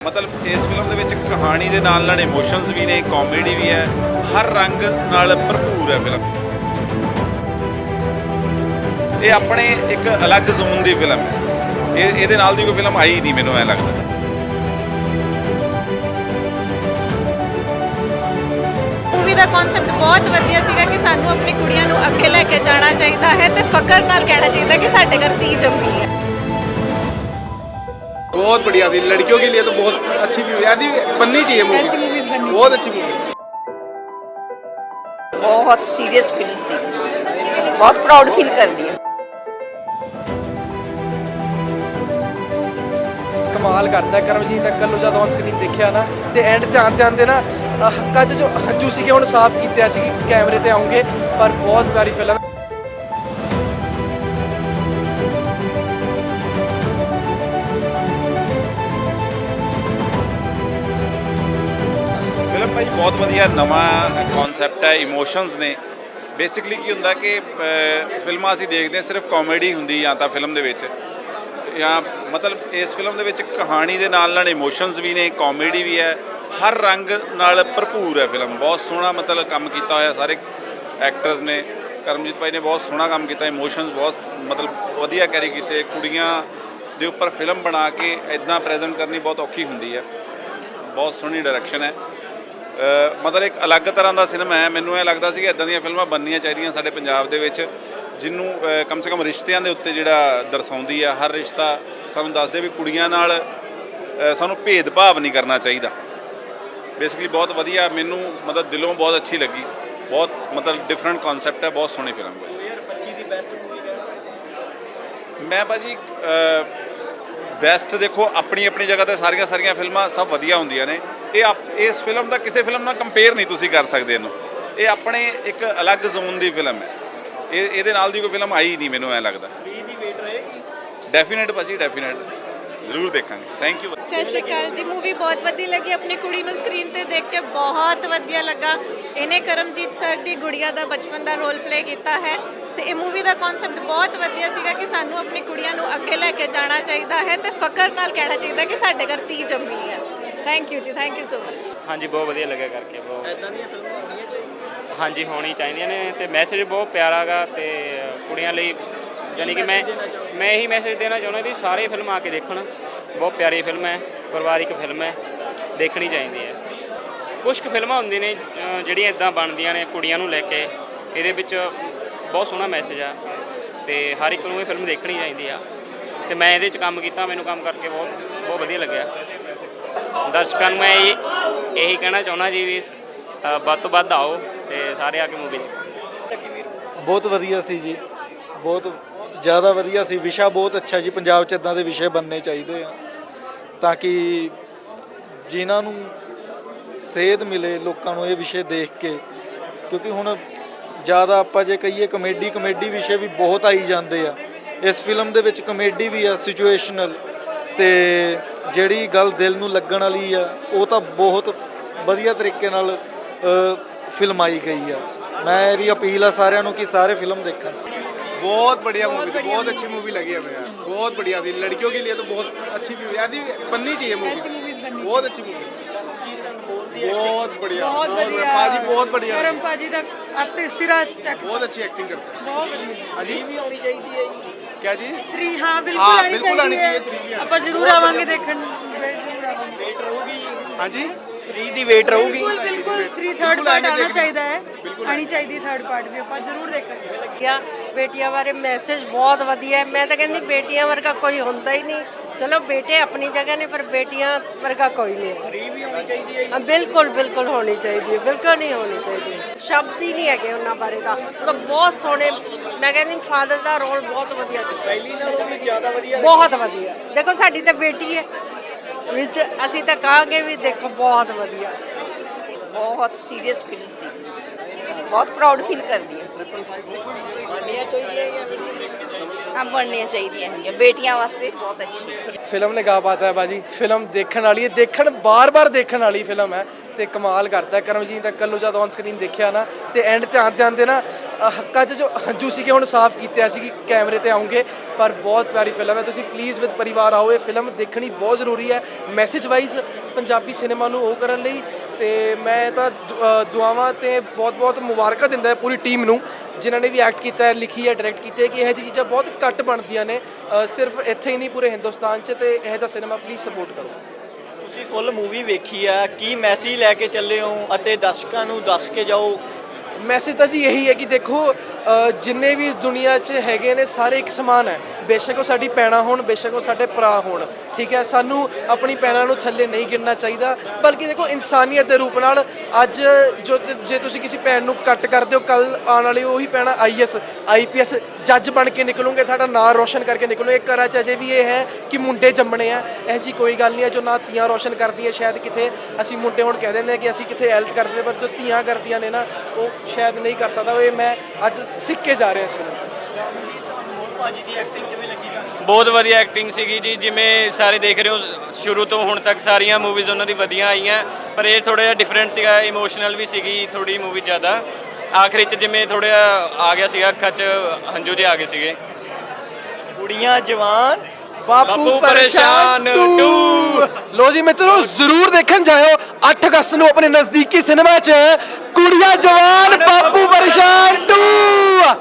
ਮਤਲਬ ਇਸ ਫਿਲਮ ਦੇ ਵਿੱਚ ਕਹਾਣੀ ਦੇ ਨਾਲ ਨਾਲ ਇਮੋਸ਼ਨਸ ਵੀ ਨੇ ਕਾਮੇਡੀ ਵੀ ਹੈ, ਹਰ ਰੰਗ ਨਾਲ ਭਰਪੂਰ ਹੈ ਫਿਲਮ। ਇਹ ਆਪਣੇ ਇੱਕ ਅਲੱਗ ਜ਼ੋਨ ਦੀ ਫਿਲਮ ਹੈ। ਇਹ, ਇਹਦੇ ਨਾਲ ਦੀ ਕੋਈ ਫਿਲਮ ਆਈ ਨਹੀਂ ਮੈਨੂੰ ਐ ਲੱਗਦਾ। ਮੂਵੀ ਦਾ ਕਨਸੈਪਟ ਬਹੁਤ ਵਧੀਆ ਸੀਗਾ ਕਿ ਸਾਨੂੰ ਆਪਣੀ ਕੁੜੀਆਂ ਨੂੰ ਅੱਗੇ ਲੈ ਕੇ ਜਾਣਾ ਚਾਹੀਦਾ ਹੈ ਤੇ ਫਕਰ ਨਾਲ ਕਹਿਣਾ ਚਾਹੀਦਾ ਕਿ ਸਾਡੇ ਘਰ ਧੀ ਜੰਮੀ ਹੈ। बहुत बढ़िया थी लड़कियों के लिए तो बहुत अच्छी मूवी ऐसी बननी चाहिए मूवी बहुत अच्छी मूवी ਬਹੁਤ ਸੀਰੀਅਸ ਫਿਲਮ ਸੀ ਬਹੁਤ ਪ੍ਰਾਊਡ ਫੀਲ ਕਰਦੀ ਹਾਂ ਕਮਾਲ ਕਰਦਾ ਕਰਮਜੀਤ ਅੰਕਲ ਨੂੰ ਜਦੋਂ ਔਨ ਸਕਰੀਨ ਦੇਖਿਆ ਨਾ ਤੇ ਐਂਡ ਚ ਆਂਦੇ ਆਂਦੇ ਨਾ ਅਹ ਹੱਕਾਂ 'ਚ ਜੋ ਹੰਝੂ ਸੀਗੇ ਹੁਣ ਸਾਫ਼ ਕੀਤੇ ਸੀ ਕੈਮਰੇ ਤੇ ਆਉਂਗੇ ਪਰ ਬਹੁਤ ਪਿਆਰੀ ਫਿਲਮ ਭਾਈ, ਬਹੁਤ ਵਧੀਆ ਨਵਾਂ ਕਨਸੈਪਟ ਹੈ ਇਮੋਸ਼ਨਸ ਨੇ। ਬੇਸਿਕਲੀ ਕੀ ਹੁੰਦਾ ਕਿ ਫਿਲਮਾਂ ਅਸੀਂ ਦੇਖਦੇ ਹਾਂ, ਸਿਰਫ ਕਾਮੇਡੀ ਹੁੰਦੀ ਜਾਂ ਤਾਂ ਫਿਲਮ ਦੇ ਵਿੱਚ। ਜਾਂ ਮਤਲਬ ਇਸ ਫਿਲਮ ਦੇ ਵਿੱਚ ਕਹਾਣੀ ਦੇ ਨਾਲ ਨਾਲ ਇਮੋਸ਼ਨਸ ਵੀ ਨੇ ਕਾਮੇਡੀ ਵੀ ਹੈ। ਹਰ ਰੰਗ ਨਾਲ ਭਰਪੂਰ ਹੈ ਫਿਲਮ ਬਹੁਤ ਸੋਹਣਾ ਮਤਲਬ ਕੰਮ ਕੀਤਾ ਹੋਇਆ ਸਾਰੇ ਐਕਟਰਸ ਨੇ। ਕਰਮਜੀਤ ਭਾਈ ਨੇ ਬਹੁਤ ਸੋਹਣਾ ਕੰਮ ਕੀਤਾ ਇਮੋਸ਼ਨਸ ਬਹੁਤ ਮਤਲਬ ਵਧੀਆ ਕੈਰੀ ਕੀਤੇ। ਕੁੜੀਆਂ ਦੇ ਉੱਪਰ ਫਿਲਮ ਬਣਾ ਕੇ ਇਦਾਂ ਪ੍ਰੈਜ਼ੈਂਟ ਕਰਨੀ ਬਹੁਤ ਔਖੀ ਹੁੰਦੀ ਹੈ। ਬਹੁਤ ਸੋਹਣੀ ਡਾਇਰੈਕਸ਼ਨ ਹੈ। ਮਤਲਬ ਇੱਕ ਅਲੱਗ ਤਰ੍ਹਾਂ ਦਾ ਸਿਨੇਮਾ ਹੈ। ਮੈਨੂੰ ਇਹ ਲੱਗਦਾ ਸੀ ਕਿ ਇਦਾਂ ਦੀਆਂ ਫਿਲਮਾਂ ਬਣਨੀਆਂ ਚਾਹੀਦੀਆਂ ਸਾਡੇ ਪੰਜਾਬ ਦੇ ਵਿੱਚ ਜਿਹਨੂੰ ਅ, ਕਮ ਸੇ ਕਮ ਰਿਸ਼ਤਿਆਂ ਦੇ ਉੱਤੇ ਜਿਹੜਾ ਦਰਸਾਉਂਦੀ ਆ। ਹਰ ਰਿਸ਼ਤਾ ਸਾਨੂੰ ਦੱਸਦੇ ਵੀ ਕੁੜੀਆਂ ਨਾਲ ਸਾਨੂੰ ਭੇਦਭਾਵ ਨਹੀਂ ਕਰਨਾ ਚਾਹੀਦਾ। ਬੇਸਿਕਲੀ ਬਹੁਤ ਵਧੀਆ ਮੈਨੂੰ ਮਤਲਬ ਦਿਲੋਂ ਬਹੁਤ ਅੱਛੀ ਲੱਗੀ। ਬਹੁਤ ਮਤਲਬ ਡਿਫਰੈਂਟ ਕਨਸੈਪਟ ਹੈ ਬਹੁਤ ਸੋਹਣੀ ਫਿਲਮ ਹੈ। ਮੈਂ ਭਾਜੀ ਬੈਸਟ ਦੇਖੋ ਆਪਣੀ ਆਪਣੀ ਜਗ੍ਹਾ ਤੇ ਸਾਰੀਆਂ ਸਾਰੀਆਂ ਫਿਲਮਾਂ ਸਭ ਵਧੀਆ ਹੁੰਦੀਆਂ ਨੇ। ਇਹ ਆਪ- ਇਸ ਫਿਲਮ ਦਾ ਕਿਸੇ ਫਿਲਮ ਨਾਲ ਕੰਪੇਅਰ ਨਹੀਂ ਤੁਸੀਂ ਕਰ ਸਕਦੇ ਇਹਨੂੰ। ਇਹ ਆਪਣੇ ਇੱਕ ਅਲੱਗ ਜ਼ੋਨ ਦੀ ਫਿਲਮ ਹੈ। ਇਹ ਇਹਦੇ ਨਾਲ ਦੀ ਕੋਈ ਫਿਲਮ ਆਈ ਨਹੀਂ ਮੈਨੂੰ ਐ ਲੱਗਦਾ। ਡੈਫੀਨੇਟ ਭਾਜੀ ਡੈਫੀਨੇਟ ਜ਼ਰੂਰ ਦੇਖਾਂਗੇ। ਥੈਂਕ ਯੂ ਸਤਿ ਸ਼੍ਰੀ ਅਕਾਲ ਜੀ। ਮੂਵੀ ਬਹੁਤ ਵਧੀਆ ਲੱਗੀ। ਆਪਣੀ ਕੁੜੀ ਨੂੰ ਸਕਰੀਨ ਤੇ ਦੇਖ ਕੇ ਬਹੁਤ ਵਧੀਆ ਲੱਗਾ। ਇਹਨੇ ਕਰਮਜੀਤ ਸਰ ਦੀ ਗੁੜੀਆ ਦਾ ਬਚਪਨ ਦਾ ਰੋਲ ਪਲੇ ਕੀਤਾ ਹੈ। ਤੇ ਇਹ ਮੂਵੀ ਦਾ ਕਨਸੈਪਟ ਬਹੁਤ ਵਧੀਆ ਸੀਗਾ ਕਿ ਸਾਨੂੰ ਆਪਣੀ ਕੁੜੀਆਂ ਨੂੰ ਅੱਗੇ ਲੈ ਕੇ ਜਾਣਾ ਚਾਹੀਦਾ ਹੈ ਤੇ ਫਕਰ ਨਾਲ ਕਹਿਣਾ ਚਾਹੀਦਾ ਕਿ ਸਾਡੇ ਘਰ ਧੀ ਜੰਮੀ ਹੈ। ਥੈਂਕ ਯੂ ਜੀ ਥੈਂਕ ਯੂ ਸੋ ਮਚ ਹਾਂਜੀ ਬਹੁਤ ਵਧੀਆ ਲੱਗਿਆ ਕਰਕੇ ਬਹੁਤ। ਇਦਾਂ ਦੀਆਂ ਫਿਲਮਾਂ ਹੋਣੀਆਂ ਚਾਹੀਦੀਆਂ? ਹਾਂਜੀ ਹੋਣੀ ਚਾਹੀਦੀਆਂ ਨੇ ਤੇ ਮੈਸੇਜ ਬਹੁਤ ਪਿਆਰਾ ਗਾ ਤੇ ਕੁੜੀਆਂ ਲਈ ਯਾਨੀ ਕਿ ਮੈਂ ਮੈਂ ਇਹੀ ਮੈਸੇਜ ਦੇਣਾ ਚਾਹੁੰਦਾ ਵੀ ਸਾਰੇ ਫਿਲਮ ਆ ਕੇ ਦੇਖਣ। ਬਹੁਤ ਪਿਆਰੀ ਫਿਲਮ ਹੈ ਪਰਿਵਾਰਿਕ ਫਿਲਮ ਹੈ ਦੇਖਣੀ ਚਾਹੀਦੀ ਹੈ। ਕੁਝ ਕੁ ਫਿਲਮਾਂ ਹੁੰਦੀਆਂ ਨੇ ਜਿਹੜੀਆਂ ਇਦਾਂ ਬਣਦੀਆਂ ਨੇ ਕੁੜੀਆਂ ਨੂੰ ਲੈ ਕੇ ਇਹਦੇ ਵਿੱਚ ਬਹੁਤ ਸੋਹਣਾ ਮੈਸੇਜ ਆ ਤੇ ਹਰ ਇੱਕ ਨੂੰ ਇਹ ਫਿਲਮ ਦੇਖਣੀ ਚਾਹੀਦੀ ਆ। ਤੇ ਮੈਂ ਇਹਦੇ 'ਚ ਕੰਮ ਕੀਤਾ ਮੈਨੂੰ ਕੰਮ ਕਰਕੇ ਬਹੁਤ ਬਹੁਤ ਵਧੀਆ ਲੱਗਿਆ। ਦਰਸ਼ਕਾਂ ਨੂੰ ਮੈਂ ਇਹ ਇਹੀ ਕਹਿਣਾ ਚਾਹੁੰਦਾ ਜੀ ਵੀ ਅ, ਵੱਧ ਤੋਂ ਵੱਧ ਆਓ ਤੇ ਸਾਰੇ ਆ ਕੇ ਮੂਵੀ ਦੇਖੋ। ਬਹੁਤ ਵਧੀਆ ਸੀ ਜੀ। ਬਹੁਤ ਜ਼ਿਆਦਾ ਵਧੀਆ ਸੀ। ਵਿਸ਼ਾ ਬਹੁਤ ਅੱਛਾ ਜੀ। ਪੰਜਾਬ 'ਚ ਇਦਾਂ ਦੇ ਵਿਸ਼ੇ ਬਣਨੇ ਚਾਹੀਦੇ ਆ। ਤਾਂ ਕਿ ਜਿਨ੍ਹਾਂ ਨੂੰ ਸੇਧ ਮਿਲੇ ਲੋਕਾਂ ਨੂੰ ਇਹ ਵਿਸ਼ੇ ਦੇਖ ਕੇ। ਕਿਉਂਕਿ ਹੁਣ ਜ਼ਿਆਦਾ ਆਪਾਂ ਜੇ ਕਹੀਏ ਕਮੇਡੀ ਕਮੇਡੀ ਵਿਸ਼ੇ ਵੀ ਬਹੁਤ ਆਈ ਜਾਂਦੇ ਆ। ਇਸ ਫਿਲਮ ਦੇ ਵਿੱਚ ਕਮੇਡੀ ਵੀ ਆ ਸਿਚੁਏਸ਼ਨਲ ਤੇ ਜਿਹੜੀ ਗੱਲ ਦਿਲ ਨੂੰ ਲੱਗਣ ਵਾਲੀ ਆ ਉਹ ਤਾਂ ਬਹੁਤ ਵਧੀਆ ਤਰੀਕੇ ਨਾਲ ਅ, ਫਿਲਮਾਈ ਗਈ ਆ ਮੈਂ ਇਹਦੀ ਅਪੀਲ ਆ ਸਾਰਿਆਂ ਨੂੰ ਕਿ ਸਾਰੇ ਫਿਲਮ ਦੇਖਣ बहुत बढ़िया मूवी थी बहुत अच्छी मूवी लगी हमें यार बहुत बढ़िया थी लड़कियों के लिए तो बहुत अच्छी मूवी ऐसी बननी चाहिए मूवी बहुत अच्छी मूवी बहुत बढ़िया बहुत बढ़िया पाजी बहुत बढ़िया ਕਰਮ ਭਾਜੀ ਦਾ ਅੱਤ ਸਿਰਾ ਚੱਕ बहुत अच्छी एक्टिंग करते हैं ਬਹੁਤ ਵਧੀਆ हाँ जी ਕਿਆ ਜੀ? 3 ਹਾਂ ਬਿਲਕੁਲ ਹਾਂ, ਬਿਲਕੁਲ ਆਉਣੀ ਚਾਹੀਦੀ ਹੈ, three ਵੀ ਆਪਾਂ ਜ਼ਰੂਰ ਆਵਾਂਗੇ ਦੇਖਣ ਜ਼ਰੂਰ ਆਵਾਂਗੇ ਵੇਟ ਰਹੂਗੀ। ਹਾਂਜੀ ਦੀ ਵੇਟ ਰਹੂਗੀ ਬਿਲਕੁਲ ਬਿਲਕੁਲ ਥਰਡ ਪਾਰਟ ਆਣਾ ਚਾਹੀਦਾ ਹੈ। ਆਣੀ ਚਾਹੀਦੀ ਥਰਡ ਪਾਰਟ ਵੀ ਆਪਾਂ ਜ਼ਰੂਰ ਦੇਖਾਂਗੇ। ਗਿਆ ਬੇਟੀਆਂ ਬਾਰੇ ਮੈਸੇਜ ਬਹੁਤ ਵਧੀਆ ਮੈਂ ਤਾਂ ਕਹਿੰਦੀ ਬੇਟੀਆਂ ਵਰਗਾ ਕੋਈ ਹੁੰਦਾ ਹੀ ਨਹੀਂ। ਚਲੋ ਬੇਟੇ ਆਪਣੀ ਜਗ੍ਹਾ ਨੇ ਪਰ ਬੇਟੀਆਂ ਵਰਗਾ ਕੋਈ ਨਹੀਂ ਹੈ। ਵੀ ਹੋਣੀ ਚਾਹੀਦੀ ਹੈ ਹਾਂ, ਬਿਲਕੁਲ ਬਿਲਕੁਲ ਹੋਣੀ ਚਾਹੀਦੀ ਹੈ। ਬਿਲਕੁਲ ਨਹੀਂ ਹੋਣੀ ਚਾਹੀਦੀ। ਸ਼ਬਦ ਹੀ ਨਹੀਂ ਹੈਗੇ ਉਹਨਾਂ ਬਾਰੇ ਤਾਂ। ਉਹ ਬਹੁਤ ਸੋਹਣੇ ਮੈਂ ਕਹਿੰਦੀ ਫਾਦਰ ਦਾ ਰੋਲ ਬਹੁਤ ਵਧੀਆ ਕੀਤਾ। ਪਹਿਲੀ ਨਾਲੋਂ ਵੀ ਜ਼ਿਆਦਾ ਵਧੀਆ ਬਹੁਤ ਵਧੀਆ। ਦੇਖੋ ਸਾਡੀ ਤਾਂ ਬੇਟੀ ਹੈ। ਵਿੱਚ ਅਸੀਂ ਤਾਂ ਕਹਾਂਗੇ ਵੀ ਦੇਖੋ ਬਹੁਤ ਵਧੀਆ। ਬਹੁਤ ਸੀਰੀਅਸ ਫਿਲਮ ਸੀ। ਬਹੁਤ ਪ੍ਰਾਊਡ ਫੀਲ ਕਰਦੀ ਹਾਂ। ਹਾਂ ਬਣਨੀਆਂ ਚਾਹੀਦੀਆਂ ਹੈਗੀਆਂ। ਬੇਟੀਆਂ ਵਾਸਤੇ ਬਹੁਤ ਅੱਛੀ। ਫਿਲਮ ਨੇ ਗਾ ਪਾਤਾ ਹੈ ਬਾਜੀ। ਫਿਲਮ ਦੇਖਣ ਵਾਲੀ ਹੈ। ਦੇਖਣ ਬਾਰ-ਬਾਰ ਦੇਖਣ ਵਾਲੀ ਫਿਲਮ ਹੈ। ਤੇ ਕਮਾਲ ਕਰਦਾ। ਕਰਮਜੀਤ ਅੰਕਲ ਨੂੰ ਜਦੋਂ ਔਨ ਸਕਰੀਨ ਦੇਖਿਆ ਨਾ ਤੇ ਐਂਡ ਚ ਆਂਦੇ ਆਂਦੇ ਨਾ ਹੱਕਾਂ 'ਚ ਜੋ ਹੰਝੂ ਸੀਗੇ ਹੁਣ ਸਾਫ਼ ਕੀਤੇ ਸੀ ਕਿ ਕੈਮਰੇ ਤੇ ਆਉਂਗੇ, ਪਰ ਬਹੁਤ ਪਿਆਰੀ ਫਿਲਮ ਹੈ। ਤੁਸੀਂ ਪਲੀਜ਼ ਵਿਦ ਪਰਿਵਾਰ ਆਓ, ਇਹ ਫਿਲਮ ਦੇਖਣੀ ਬਹੁਤ ਜ਼ਰੂਰੀ ਹੈ। ਮੈਸੇਜ ਵਾਈਜ਼ ਪੰਜਾਬੀ ਸਿਨੇਮਾ ਨੂੰ ਉਹ ਕਰਨ ਲਈ ਤੇ ਮੈਂ ਤਾਂ ਦੁ- ਦੁਆਵਾਂ ਤੇ ਬਹੁਤ ਬਹੁਤ ਮੁਬਾਰਕਾਂ ਦਿੰਦਾ ਹੈ ਪੂਰੀ ਟੀਮ ਨੂੰ, ਜਿਨ੍ਹਾਂ ਨੇ ਵੀ ਐਕਟ ਕੀਤਾ ਹੈ, ਲਿਖੀ ਹੈ ਡਾਇਰੈਕਟ ਕੀਤੀ ਹੈ ਕਿ ਇਹੋ ਜਿਹੀ ਚੀਜ਼ਾਂ ਬਹੁਤ ਘੱਟ ਬਣਦੀਆਂ ਨੇ। ਸਿਰਫ ਇੱਥੇ ਹੀ ਨਹੀਂ ਪੂਰੇ ਹਿੰਦੁਸਤਾਨ 'ਚ ਤੇ ਇਹੋ ਜਿਹਾ ਸਿਨੇਮਾ ਪਲੀਜ਼ ਸਪੋਰਟ ਕਰੋ। ਤੁਸੀਂ ਫੁੱਲ ਮੂਵੀ ਵੇਖੀ ਆ, ਕੀ ਮੈਸੇਜ ਲੈ ਕੇ ਚੱਲੇ ਹੋ ਅਤੇ ਦਰਸ਼ਕਾਂ ਨੂੰ ਦੱਸ ਕੇ ਜਾਓ ਮੈਸੇਜ ਤਾਂ ਜੀ ਇਹੀ ਹੈ ਕਿ ਦੇਖੋ ਜਿੰਨੇ ਵੀ ਇਸ ਦੁਨੀਆ 'ਚ ਹੈਗੇ ਨੇ, ਸਾਰੇ ਇੱਕ ਸਮਾਨ ਹੈ। ਬੇਸ਼ੱਕ ਉਹ ਸਾਡੀ ਪੈਣਾ ਹੋਣ, ਬੇਸ਼ੱਕ ਉਹ ਸਾਡੇ ਭਰਾ ਹੋਣ, ਠੀਕ ਹੈ? ਸਾਨੂੰ ਆਪਣੀ ਪੈਣਾ ਨੂੰ ਥੱਲੇ ਨਹੀਂ ਗਿਣਨਾ ਚਾਹੀਦਾ, ਬਲਕਿ ਦੇਖੋ ਇਨਸਾਨੀਅਤ ਦੇ ਰੂਪ ਨਾਲ ਅੱਜ ਜੋ ਜੇ ਤੁਸੀਂ ਕਿਸੇ ਭੈਣ ਨੂੰ ਕੱਟ ਕਰਦੇ ਹੋ ਕੱਲ ਆਉਣ ਵਾਲੀ ਉਹੀ ਪੈਣਾ ਆਈਐਸ ਆਈਪੀਐਸ ਜੱਜ ਬਣ ਕੇ ਨਿਕਲੂਗੇ, ਤੁਹਾਡਾ ਨਾਂ ਰੋਸ਼ਨ ਕਰਕੇ ਨਿਕਲੂਗੇ। ਘਰਾਂ 'ਚ ਅਜੇ ਵੀ ਇਹ ਹੈ ਕਿ ਮੁੰਡੇ ਜੰਮਣੇ ਆ, ਇਹ ਜੀ ਕੋਈ ਗੱਲ ਨਹੀਂ ਹੈ, ਜੋ ਨਾ ਧੀਆਂ ਰੋਸ਼ਨ ਕਰਦੀਆਂ, ਸ਼ਾਇਦ ਕਿਤੇ ਅਸੀਂ ਮੁੰਡੇ ਹੁਣ ਕਹਿ ਦਿੰਦੇ ਆ ਕਿ ਅਸੀਂ ਕਿਤੇ ਹੈਲਪ ਕਰਦੇ ਪਰ ਜੋ ਧੀਆਂ ਕਰਦੀਆਂ ਨੇ ਨਾ, ਉਹ ਸ਼ਾਇਦ ਨਹੀਂ ਕਰ ਸਕਦਾ। ਉਹ ਇਹ ਮੈਂ ਅੱਜ ਸਿੱਖ ਕੇ ਜਾ ਰਿਹਾ ਇਸ ਫਿਲਮ ਭਾਜੀ ਦੀ ਐਕਟਿੰਗ ਕਿਵੇਂ ਲੱਗੀ ਬਹੁਤ ਵਧੀਆ ਐਕਟਿੰਗ ਸੀਗੀ ਜੀ ਜਿਵੇਂ ਸਾਰੇ ਦੇਖ ਰਹੇ ਹੋ ਸ਼ੁਰੂ ਤੋਂ ਹੁਣ ਤੱਕ ਸਾਰੀਆਂ ਮੂਵੀਜ਼ ਉਹਨਾਂ ਦੀ ਵਧੀਆ ਆਈਆਂ ਪਰ ਇਹ ਥੋੜਾ ਜਿਹਾ ਡਿਫਰੈਂਟ ਸੀਗਾ ਇਮੋਸ਼ਨਲ ਵੀ ਸੀਗੀ ਥੋੜੀ ਮੂਵੀ ਜ਼ਿਆਦਾ। ਆਖਰੀ ਚ ਜਿਵੇਂ ਥੋੜਾ ਆ ਗਿਆ ਸੀਗਾ ਅੱਖਾਂ 'ਚ ਹੰਝੂ ਜਿਹੇ ਆ ਗਏ ਸੀਗੇ। ਕੁੜੀਆਂ ਜਵਾਨ ਬਾਪੂ ਪਰੇਸ਼ਾਨ 2 ਲੋ ਜੀ ਮਿੱਤਰੋ ਜ਼ਰੂਰ ਦੇਖਣ ਜਾਇਓ 8 ਅਗਸਤ ਨੂੰ ਆਪਣੇ ਨਜ਼ਦੀਕੀ ਸਿਨੇਮਾ 'ਚ ਕੁੜੀਆਂ ਜਵਾਨ ਬਾਪੂ ਪਰੇਸ਼ਾਨ 2